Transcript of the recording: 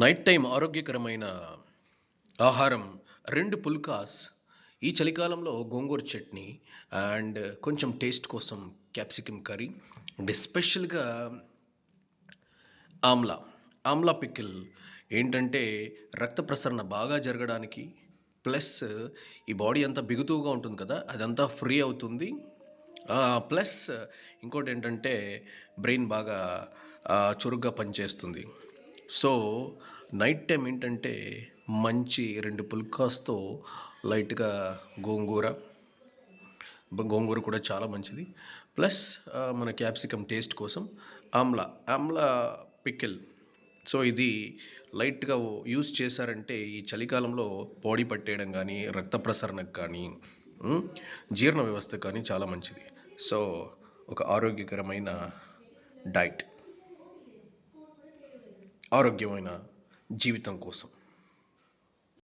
Night time ఆరోగ్యకరమైన ఆహారం రెండు పుల్కాస్ ఈ చలికాలంలో గోంగూర చట్నీ అండ్ కొంచెం టేస్ట్ కోసం క్యాప్సికమ్ కర్రీ అండ్ ఎస్పెషల్గా ఆమ్లా. ఆమ్లా పికిల్ ఏంటంటే రక్త ప్రసరణ బాగా జరగడానికి ప్లస్ ఈ బాడీ అంతా బిగుతువుగా ఉంటుంది కదా అదంతా ఫ్రీ అవుతుంది. ప్లస్ ఇంకోటి ఏంటంటే బ్రెయిన్ బాగా చురుగ్గా పనిచేస్తుంది. సో నైట్ టైం ఏంటంటే మంచి రెండు పుల్కాస్తో లైట్గా గోంగూర. గోంగూర కూడా చాలా మంచిది. ప్లస్ మన క్యాప్సికమ్ టేస్ట్ కోసం ఆమ్లా ఆమ్లా పిక్కిల్. సో ఇది లైట్గా యూస్ చేశారంటే ఈ చలికాలంలో బాడీ పట్టేయడం కానీ రక్త ప్రసరణకు కానీ జీర్ణ వ్యవస్థ కానీ చాలా మంచిది. సో ఒక ఆరోగ్యకరమైన డైట్. ఆరోగ్యమైన జీవితం కోసం.